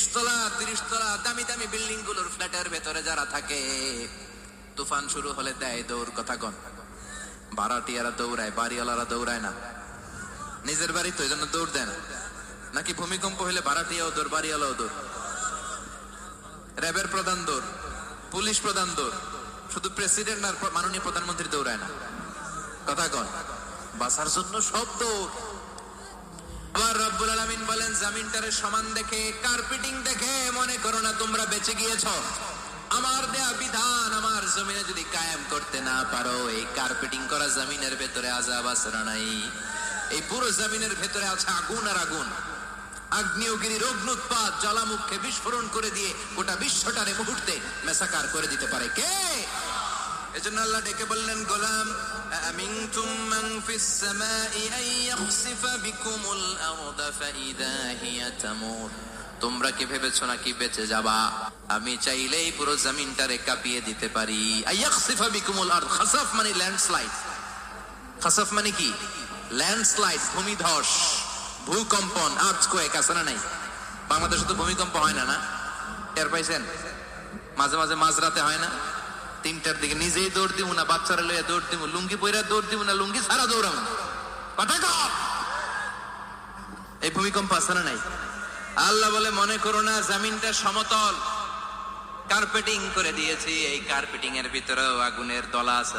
বিশ তলা তিরিশ তলা দামি দামি বিল্ডিংগুলোর ফ্ল্যাটের ভেতরে যারা থাকে, তুফান শুরু হলে দেয় দৌড় কথা কন ভাড়াটিয়ারা দৌড়ায়, বাড়িওয়ালারা দৌড়ায় না। নিজের বাড়ি তো এই জন্য দৌড় দেয় না। নাকি ভূমিকম্প হলে ভাড়াটিয়াও দৌড়, বাড়িওয়ালাও দৌড়? র্যাবের প্রধান দৌড়, পুলিশ প্রধান দৌড়, শুধু প্রেসিডেন্ট আর মাননীয় প্রধানমন্ত্রী দৌড়ায় না। কথা কন বাঁচার জন্য সব দৌড়। বলেন জামিনটারে সমান দেখে কার্পেটিং দেখে, মনে করো না তোমরা বেঁচে গিয়েছ। আমার দেয়া বিধান, আমার জমিনে যদি কায়েম করতে না পারো, এই কার্পেটিং করা জমিনের ভেতরে আজাব আসরা নাই? এই পুরো জমিনের ভেতরে আছে আগুন আর আগুন। আগ্নেয়গিরির অগ্নুৎপাত জ্বালামুখে বিস্ফোরণ করে দিয়ে গোটা বিশ্বটারে মুহূর্তে মেসাকার করে দিতে পারে। কে? এজন্য আল্লাহ ডেকে বললেন, গোলাম তামুর। কি ভেবেছো নাকি বেঁচে যাবা? আমি চাইলেই পুরো জমিনটারে কাঁপিয়ে দিতে পারি। আয়াখসিফা বিকুমুল আরদ, খাসাফ মানে ল্যান্ডস্লাইড। খাসাফ মানে কি? ল্যান্ডস্লাইড, ভূমিধস, ভূকম্পন আর্থকোয়েক আছে না নাই? বাংলাদেশে তো ভূমিকম্প হয় না না? টের পাইছেন? মাঝে মাঝে মাঝরাতে হয় না? তিনটার দিকে নিজেই দৌড় দিব না, বাচ্চারা লইয়া দৌড় দিব লুঙ্গি পইরা দৌড় দিব না, লুঙ্গি সারা দৌড়াম। এই ভূমিকম্প আছে না নাই? আল্লাহ বলে, মনে করো না, জামিনটা সমতল। কার্পেটিং করে দিয়েছি, এই কার্পেটিং এর ভিতরেও আগুনের দলা আছে।